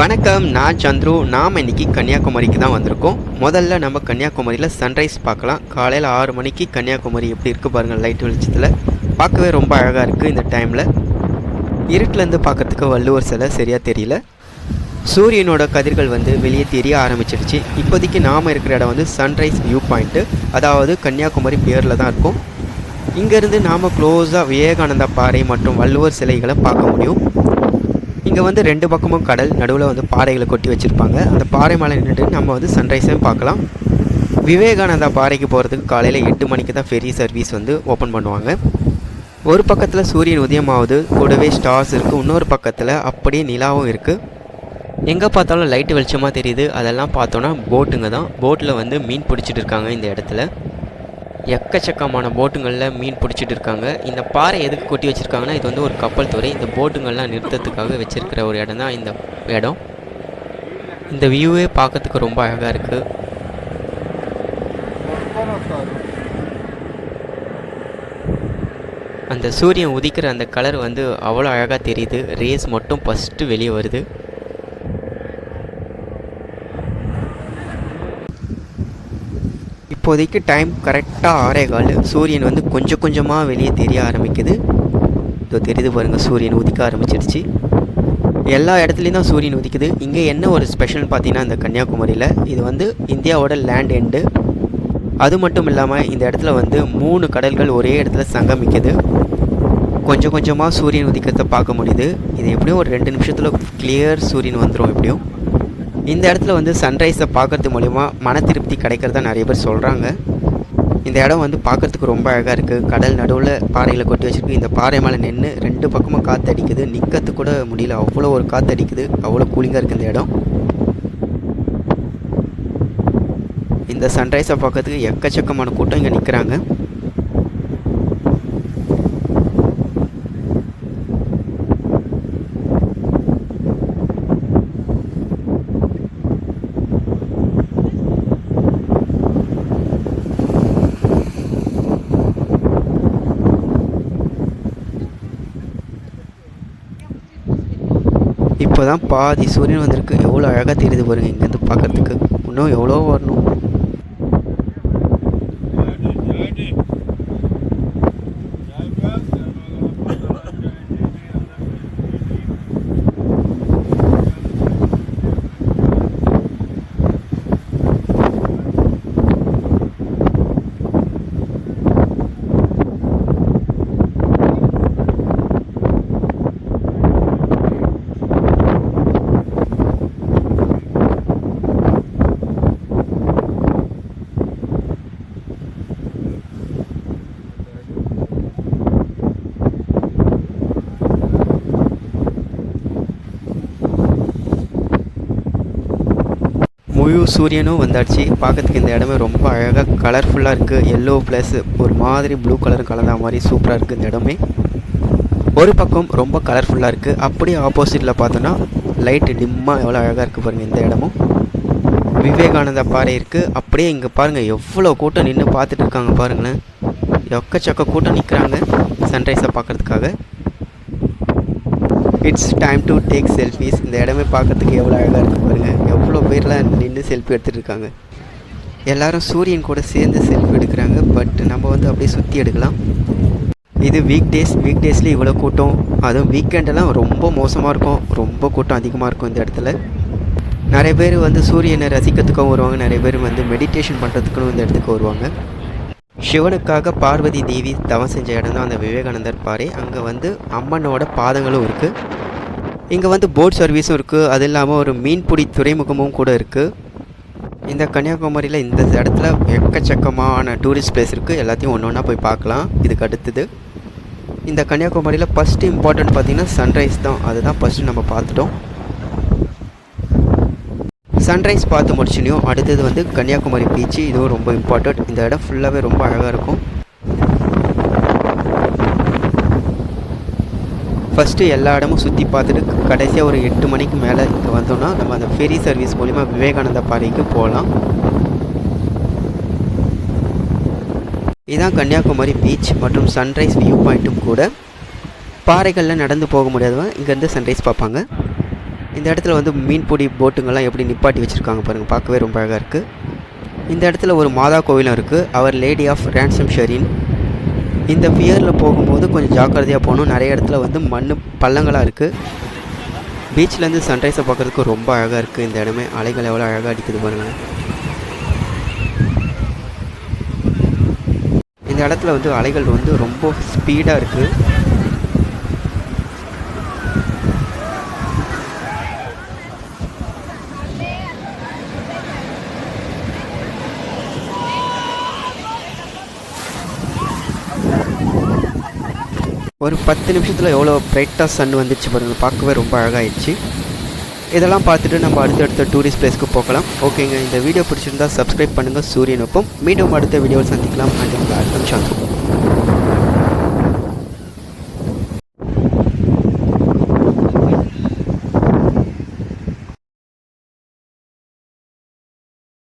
வணக்கம் நான் சந்துரு. நாம் இன்னைக்கு கன்னியாகுமரிக்கு தான் வந்திருக்கோம். முதல்ல நம்ம கன்னியாகுமரியில் சன்ரைஸ் பார்க்கலாம். காலையில் ஆறு மணிக்கு கன்னியாகுமரி எப்படி இருக்குது பாருங்கள் லைட் வெளிச்சத்தில். பார்க்கவே ரொம்ப அழகாக இருக்குது இந்த டைமில் இருட்டிலேருந்து பார்க்கறதுக்கு வள்ளுவர் சிலை சரியாக தெரியல. சூரியனோட கதிர்கள் வந்து வெளியே தெரிய ஆரம்பிச்சிடுச்சு. இப்போதைக்கு நாம் இருக்கிற இடம் வந்து சன்ரைஸ் வியூ பாயிண்ட்டு அதாவது கன்னியாகுமரி பேரில் தான் இருக்கும். இங்கேருந்து நாம் க்ளோஸாக விவேகானந்தா பாறை மற்றும் வள்ளுவர் சிலைகளை பார்க்க முடியும். இங்கே வந்து ரெண்டு பக்கமும் கடல் நடுவில் வந்து பாறைகளை கொட்டி வச்சுருப்பாங்க. அந்த பாறை மேலே நின்றுட்டு நம்ம வந்து சன்ரைஸையும் பார்க்கலாம். விவேகானந்தா பாறைக்கு போகிறதுக்கு காலையில் எட்டு மணிக்கு தான் ஃபெரி சர்வீஸ் வந்து ஓப்பன் பண்ணுவாங்க. ஒரு பக்கத்தில் சூரியன் உதயமாவது கூடவே ஸ்டார்ஸ் இருக்குது இன்னொரு பக்கத்தில் அப்படியே நிலாவும் இருக்குது எங்கே பார்த்தாலும் லைட்டு வெளிச்சமாக தெரியுது. அதெல்லாம் பார்த்தோன்னா போட்டுங்க தான். போட்டில் வந்து மீன் பிடிச்சிட்டு இருக்காங்க இந்த இடத்துல. எக்கச்சக்கமான போட்டுங்களில் மீன் பிடிச்சிட்டு இருக்காங்க. இந்த பாறை எதுக்கு கொட்டி வச்சுருக்காங்கன்னா இது வந்து ஒரு கப்பல் துறை. இந்த போட்டுங்கள்லாம் நிறுத்தத்துக்காக வச்சுருக்கிற ஒரு இடம் தான் இந்த இடம். இந்த வியூவே பார்க்கறதுக்கு ரொம்ப அழகாக இருக்குது அந்த சூரியன் உதிக்கிற அந்த கலர் வந்து அவ்வளோ அழகாக தெரியுது. ரேஸ் மட்டும் ஃபஸ்ட்டு வெளியே வருது. இப்போதைக்கு டைம் கரெக்டாக ஆறே கால். சூரியன் வந்து கொஞ்சம் கொஞ்சமாக வெளியே தெரிய ஆரம்பிக்குது. இதோ தெரியுது பாருங்கள் சூரியன் உதிக்க ஆரம்பிச்சிடுச்சு. எல்லா இடத்துலையும் தான் சூரியன் உதிக்குது. இங்கே என்ன ஒரு ஸ்பெஷல்னு பார்த்தீங்கன்னா இந்த கன்னியாகுமரியில் இது வந்து இந்தியாவோட லேண்ட் எண்டு அது மட்டும் இல்லாமல் இந்த இடத்துல வந்து மூணு கடல்கள் ஒரே இடத்துல சங்கமிக்குது. கொஞ்சம் கொஞ்சமாக சூரியன் உதிக்கிறத பார்க்க முடியுது. இது எப்படியும் ஒரு ரெண்டு நிமிஷத்தில் கிளியர் சூரியன் வந்துடும் எப்படியும். இந்த இடத்துல வந்து சன்ரைஸை பார்க்கறது மூலிமா மன திருப்தி கிடைக்கிறதா நிறைய பேர் சொல்கிறாங்க இந்த இடம் வந்து பார்க்கறதுக்கு ரொம்ப அழகாக இருக்குது கடல் நடுவில் பாறைகளை கொட்டி வச்சுருக்கு. இந்த பாறை மேலே நின்று ரெண்டு பக்கமும் காற்று அடிக்குது. நிற்கிறது கூட முடியல. அவ்வளோ ஒரு காற்று அடிக்குது. அவ்வளோ கூலிங்காக இருக்குது இந்த இடம். இந்த சன்ரைஸை பார்க்கறதுக்கு எக்கச்சக்கமான கூட்டம் இங்கே நிற்கிறாங்க இப்போ தான் பாதி சூரியன் வந்திருக்கு. எவ்வளோ அழகாக தெரியுது பாருங்கள் இங்கேருந்து பார்க்குறதுக்கு. இன்னும் எவ்வளோ வரணும். முழு சூரியனும் வந்தாச்சு. பார்க்கறதுக்கு இந்த இடமே ரொம்ப அழகாக கலர்ஃபுல்லாக இருக்குது எல்லோ ப்ளஸ் ஒரு மாதிரி ப்ளூ கலர் கலந்த மாதிரி சூப்பராக இருக்குது இந்த இடமே. ஒரு பக்கம் ரொம்ப கலர்ஃபுல்லாக இருக்குது அப்படியே ஆப்போசிட்டில் பார்த்தோன்னா லைட்டு டிம்மாக எவ்வளோ அழகாக இருக்குது பாருங்கள் இந்த இடமும். விவேகானந்தா பாறை இருக்குது அப்படியே இங்கே பாருங்கள் எவ்வளோ கூட்டம் நின்று பார்த்துட்டு இருக்காங்க பாருங்களேன். எக்கச்சக்க கூட்டம் நிற்கிறாங்க சன்ரைஸை பார்க்குறதுக்காக. It's time to take selfies இந்த இடமே பார்க்கறதுக்கு எவ்வளோ அழகாக இருக்குது அவ்வளோ பேர்லாம் நின்று செல்ஃபி எடுத்துகிட்டு இருக்காங்க எல்லாரும் சூரியன் கூட சேர்ந்து செல்ஃபி எடுக்கிறாங்க பட் நம்ம வந்து அப்படியே சுற்றி எடுக்கலாம். இது வீக் டேஸ் வீக் டேஸில் இவ்வளோ கூட்டம். அதுவும் வீக்கெண்டெல்லாம் ரொம்ப மோசமாக இருக்கும். ரொம்ப கூட்டம் அதிகமாக இருக்கும் இந்த இடத்துல. நிறைய பேர் வந்து சூரியனை ரசிக்கிறதுக்கும் வருவாங்க. நிறைய பேர் வந்து மெடிடேஷன் பண்ணுறதுக்கும் இந்த இடத்துக்கு வருவாங்க. சிவனுக்காக பார்வதி தேவி தவம் செஞ்ச இடம் தான் அந்த விவேகானந்தர் பாறை. அங்கே வந்து அம்மனோட பாதங்களும் இருக்குது இங்கே வந்து போட் சர்வீஸும் இருக்குது அது இல்லாமல் ஒரு மீன்பிடி துறைமுகமும் கூட இருக்குது இந்த கன்னியாகுமரியில் இந்த இடத்துல எக்கச்சக்கமான டூரிஸ்ட் பிளேஸ் இருக்குது எல்லாத்தையும் ஒன்று ஒன்றா போய் பார்க்கலாம். இதுக்கு அடுத்தது இந்த கன்னியாகுமரியில் ஃபஸ்ட்டு இம்பார்ட்டன்ட் பார்த்திங்கன்னா சன்ரைஸ் தான். அதுதான் ஃபஸ்ட்டு நம்ம பார்த்துட்டோம். சன்ரைஸ் பார்த்து முடிச்சுனையும் அடுத்தது வந்து கன்னியாகுமரி பீச்சு இதுவும் ரொம்ப இம்பார்ட்டண்ட் இந்த இடம் ஃபுல்லாகவே ரொம்ப அழகாக இருக்கும். ஃபஸ்ட்டு எல்லா இடமும் சுற்றி பார்த்துட்டு கடைசியாக ஒரு எட்டு மணிக்கு மேலே இங்கே வந்தோம்னா நம்ம அந்த ஃபெரி சர்வீஸ் மூலிமா விவேகானந்தா பாறைக்கு போகலாம் இதுதான் கன்னியாகுமரி பீச் மற்றும் சன்ரைஸ் வியூ பாயிண்ட்டும் கூட. பாறைகளில் நடந்து போக முடியாதவங்க இங்கேருந்து சன்ரைஸ் பார்ப்பாங்க. இந்த இடத்துல வந்து மீன்பிடி போட்டுங்கள்லாம் எப்படி நிப்பாட்டி வச்சுருக்காங்க பாருங்கள் பார்க்கவே ரொம்ப அழகாக இருக்குது இந்த இடத்துல ஒரு மாதா கோவிலும் இருக்குது our lady of ransom shrine இந்த பியரில் போகும்போது கொஞ்சம் ஜாக்கிரதையாக போகணும். நிறைய இடத்துல வந்து மண் பள்ளங்களாக இருக்குது பீச்லேருந்து சன்ரைஸை பார்க்குறதுக்கு ரொம்ப அழகாக இருக்குது இந்த இடமே அலைகள் எவ்வளோ அழகாக அடிக்குது பாருங்கள் இந்த இடத்துல வந்து அலைகள் வந்து ரொம்ப ஸ்பீடாக இருக்குது ஒரு பத்து நிமிஷத்தில் எவ்வளோ பிரைட்டாக சன் வந்துச்சு பாருங்கள் பார்க்கவே ரொம்ப அழகாகிடுச்சு இதெல்லாம் பார்த்துட்டு நம்ம அடுத்தடுத்த டூரிஸ்ட் பிளேஸ்க்கு போகலாம். ஓகேங்க இந்த வீடியோ பிடிச்சிருந்தா சப்ஸ்கிரைப் பண்ணுங்கள் சூரியன் ஒப்பம் மீண்டும் அடுத்த வீடியோவில் சந்திக்கலாம். அண்ட் அடுத்த